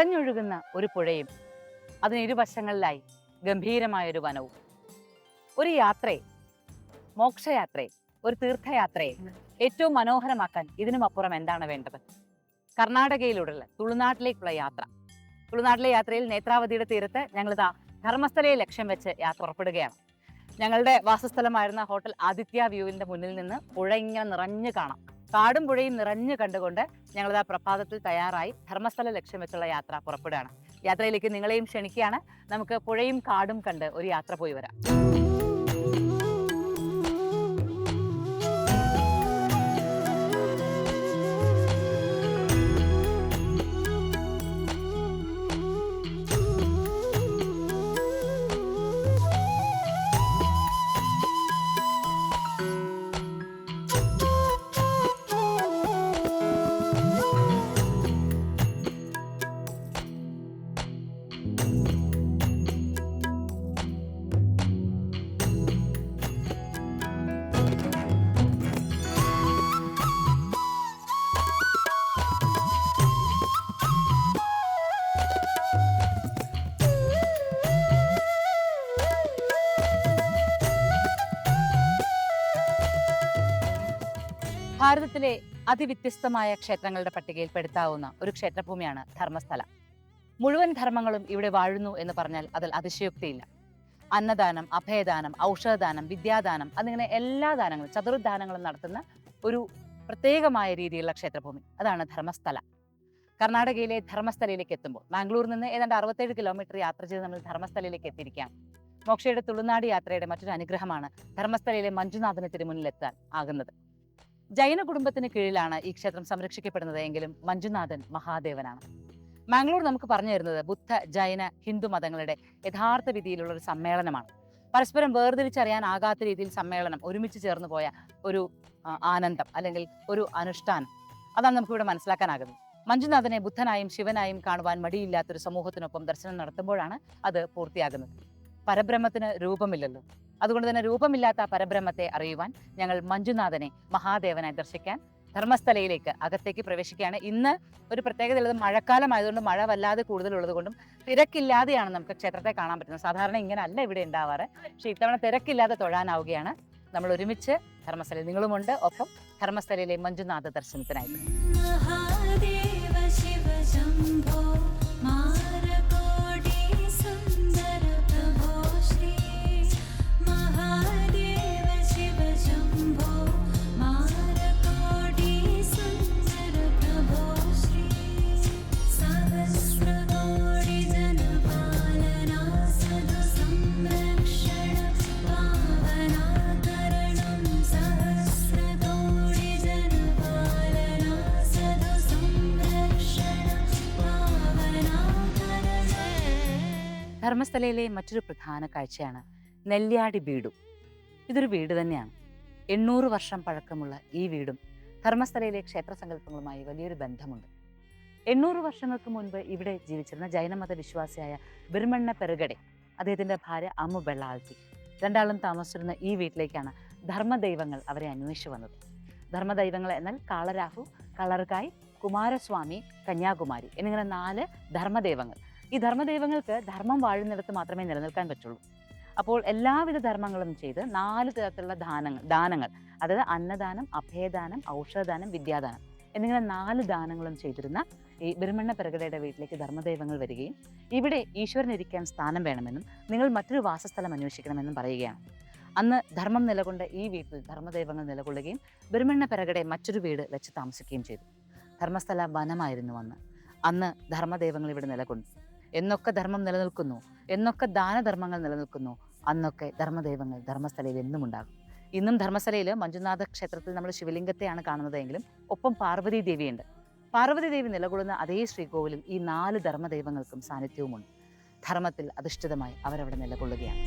നിറഞ്ഞൊഴുകുന്ന ഒരു പുഴയും അതിന് ഇരുവശങ്ങളിലായി ഗംഭീരമായ ഒരു വനവും. ഒരു യാത്രയെ മോക്ഷയാത്രയെ ഒരു തീർത്ഥയാത്രയെ ഏറ്റവും മനോഹരമാക്കാൻ ഇതിനും അപ്പുറം എന്താണ് വേണ്ടത്? കർണാടകയിലൂടെയുള്ള തുളുനാട്ടിലേക്കുള്ള യാത്ര. തുളുനാട്ടിലെ യാത്രയിൽ നേത്രാവതിയുടെ തീരത്ത് ഞങ്ങളിതാ ധർമ്മസ്ഥലയെ ലക്ഷ്യം വെച്ച് യാത്ര പുറപ്പെടുകയാണ് ഞങ്ങളുടെ വാസസ്ഥലമായിരുന്ന ഹോട്ടൽ ആദിത്യ വ്യൂവിന്റെ മുന്നിൽ നിന്ന് പുഴ ഇങ്ങനെ നിറഞ്ഞു കാണാം. കാടും പുഴയും നിറഞ്ഞു കണ്ടുകൊണ്ട് ഞങ്ങളിതാ പ്രഭാതത്തിൽ തയ്യാറായി ധർമ്മസ്ഥല ലക്ഷ്യം വെച്ചുള്ള യാത്ര പുറപ്പെടുകയാണ്. യാത്രയിലേക്ക് നിങ്ങളെയും ക്ഷണിക്കുകയാണ്. നമുക്ക് പുഴയും കാടും കണ്ട് ഒരു യാത്ര പോയി വരാം. ഭാരതത്തിലെ അതിവ്യത്യസ്തമായ ക്ഷേത്രങ്ങളുടെ പട്ടികയിൽ പെടുത്താവുന്ന ഒരു ക്ഷേത്രഭൂമിയാണ് ധർമ്മസ്ഥല. മുഴുവൻ ധർമ്മങ്ങളും ഇവിടെ വാഴുന്നു എന്ന് പറഞ്ഞാൽ അതിൽ അതിശയോക്തിയില്ല. അന്നദാനം അഭയദാനം ഔഷധദാനം വിദ്യാദാനം അതിങ്ങനെ എല്ലാ ദാനങ്ങളും ചതുർദാനങ്ങളും നടത്തുന്ന ഒരു പ്രത്യേകമായ രീതിയിലുള്ള ക്ഷേത്രഭൂമി. അതാണ് ധർമ്മസ്ഥല. കർണാടകയിലെ ധർമ്മസ്ഥലയിലേക്ക് എത്തുമ്പോൾ മാംഗ്ലൂരിൽ നിന്ന് ഏതാണ്ട് അറുപത്തേഴ് കിലോമീറ്റർ യാത്ര ചെയ്ത് നമ്മൾ ധർമ്മസ്ഥലയിലേക്ക് എത്തിയിരിക്കാം മോക്ഷയുടെ തുളുനാട് യാത്രയുടെ മറ്റൊരു അനുഗ്രഹമാണ് ധർമ്മസ്ഥലയിലെ മഞ്ജുനാഥന് തിരുമുന്നിലെത്താൻ ആകുന്നത്. ജൈന കുടുംബത്തിന് കീഴിലാണ് ഈ ക്ഷേത്രം സംരക്ഷിക്കപ്പെടുന്നത് എങ്കിലും മഞ്ജുനാഥൻ മഹാദേവനാണ്. മാംഗ്ലൂർ നമുക്ക് പറഞ്ഞു തരുന്നത് ബുദ്ധ ജൈന ഹിന്ദു മതങ്ങളുടെ യഥാർത്ഥ വിധിയിലുള്ള ഒരു സമ്മേളനമാണ്. പരസ്പരം വേർതിരിച്ചറിയാനാകാത്ത രീതിയിൽ സമ്മേളനം ഒരുമിച്ച് ചേർന്ന് പോയ ഒരു ആനന്ദം അല്ലെങ്കിൽ ഒരു അനുഷ്ഠാനം. അതാണ് നമുക്കിവിടെ മനസ്സിലാക്കാനാകുന്നത്. മഞ്ജുനാഥനെ ബുദ്ധനായും ശിവനായും കാണുവാൻ മടിയില്ലാത്തൊരു സമൂഹത്തിനൊപ്പം ദർശനം നടത്തുമ്പോഴാണ് അത് പൂർത്തിയാകുന്നത്. പരബ്രഹ്മത്തിന് രൂപമില്ലല്ലോ. അതുകൊണ്ട് തന്നെ രൂപമില്ലാത്ത പരബ്രഹ്മത്തെ അറിയുവാൻ ഞങ്ങൾ മഞ്ജുനാഥനെ മഹാദേവനായി ദർശിക്കാൻ ധർമ്മസ്ഥലയിലേക്ക് അകത്തേക്ക് പ്രവേശിക്കുകയാണ്. ഇന്ന് ഒരു പ്രത്യേകത ഉള്ളത് മഴക്കാലമായതുകൊണ്ട് മഴ വല്ലാതെ കൂടുതലുള്ളത് കൊണ്ടും തിരക്കില്ലാതെയാണ് നമുക്ക് ക്ഷേത്രത്തെ കാണാൻ പറ്റുന്നത്. സാധാരണ ഇങ്ങനെ അല്ല ഇവിടെ ഉണ്ടാവാറ്. പക്ഷേ ഇത്തവണ തിരക്കില്ലാതെ തൊഴാനാവുകയാണ്. നമ്മൾ ഒരുമിച്ച് ധർമ്മസ്ഥലയിൽ നിങ്ങളുമുണ്ട്. ഒപ്പം ധർമ്മസ്ഥലയിലെ മഞ്ജുനാഥ ദർശനത്തിനായിട്ട്. ധർമ്മസ്ഥലയിലെ മറ്റൊരു പ്രധാന കാഴ്ചയാണ് നെല്ലിയാടി വീടും. ഇതൊരു വീട് തന്നെയാണ്. എണ്ണൂറ് വർഷം പഴക്കമുള്ള ഈ വീടും ധർമ്മസ്ഥലയിലെ ക്ഷേത്ര സങ്കല്പങ്ങളുമായി വലിയൊരു ബന്ധമുണ്ട്. എണ്ണൂറ് വർഷങ്ങൾക്ക് മുൻപ് ഇവിടെ ജീവിച്ചിരുന്ന ജൈനമത വിശ്വാസിയായ ബിർമണ്ണ പെരുകടെ അദ്ദേഹത്തിന്റെ ഭാര്യ അമ്മു ബെള്ളാൾത്തി രണ്ടാളും താമസിച്ചിരുന്ന ഈ വീട്ടിലേക്കാണ് ധർമ്മദൈവങ്ങൾ അവരെ അന്വേഷിച്ചു വന്നത്. ധർമ്മദൈവങ്ങൾ എന്നാൽ കാളരാഹു കളർകായ് കുമാരസ്വാമി കന്യാകുമാരി എന്നിങ്ങനെ നാല് ധർമ്മദൈവങ്ങൾ. ഈ ധർമ്മദൈവങ്ങൾക്ക് ധർമ്മം വാഴുന്നിടത്ത് മാത്രമേ നിലനിൽക്കാൻ പറ്റുള്ളൂ. അപ്പോൾ എല്ലാവിധ ധർമ്മങ്ങളും ചെയ്ത് നാല് തരത്തിലുള്ള ദാനങ്ങൾ ദാനങ്ങൾ. അതായത് അന്നദാനം അഭയദാനം ഔഷധദാനം വിദ്യാദാനം. എന്നിങ്ങനെ നാല് ദാനങ്ങളും ചെയ്തിരുന്ന ഈ ബ്രഹ്മണ്ണ പ്രകടയുടെ വീട്ടിലേക്ക് ധർമ്മദൈവങ്ങൾ വരികയും ഇവിടെ ഈശ്വരൻ ഇരിക്കാൻ സ്ഥാനം വേണമെന്നും നിങ്ങൾ മറ്റൊരു വാസസ്ഥലം അന്വേഷിക്കണമെന്നും പറയുകയാണ്. അന്ന് ധർമ്മം നിലകൊണ്ട ഈ വീട്ടിൽ ധർമ്മദൈവങ്ങൾ നിലകൊള്ളുകയും ബ്രഹ്മണ്ണ പെരകടെ മറ്റൊരു വീട് വെച്ച് താമസിക്കുകയും ചെയ്തു. ധർമ്മസ്ഥല വനമായിരുന്നു അന്ന്. അന്ന് ധർമ്മദൈവങ്ങൾ ഇവിടെ നിലകൊണ്ടു. എന്നൊക്കെ ധർമ്മം നിലനിൽക്കുന്നു. എന്നൊക്കെ ദാനധർമ്മങ്ങൾ നിലനിൽക്കുന്നു. അന്നൊക്കെ ധർമ്മദൈവങ്ങൾ ധർമ്മസ്ഥലയിൽ എന്നും ഉണ്ടാകും ഇന്നും ധർമ്മസ്ഥലയിൽ മഞ്ജുനാഥ ക്ഷേത്രത്തിൽ നമ്മൾ ശിവലിംഗത്തെയാണ് കാണുന്നതെങ്കിലും ഒപ്പം പാർവതി ദേവിയുണ്ട്. പാർവതി ദേവി നിലകൊള്ളുന്ന അതേ ശ്രീകോവിലിൽ ഈ നാല് ധർമ്മദൈവങ്ങൾക്കും സാന്നിധ്യവുമുണ്ട്. ധർമ്മത്തിൽ അധിഷ്ഠിതമായി അവരവിടെ നിലകൊള്ളുകയാണ്.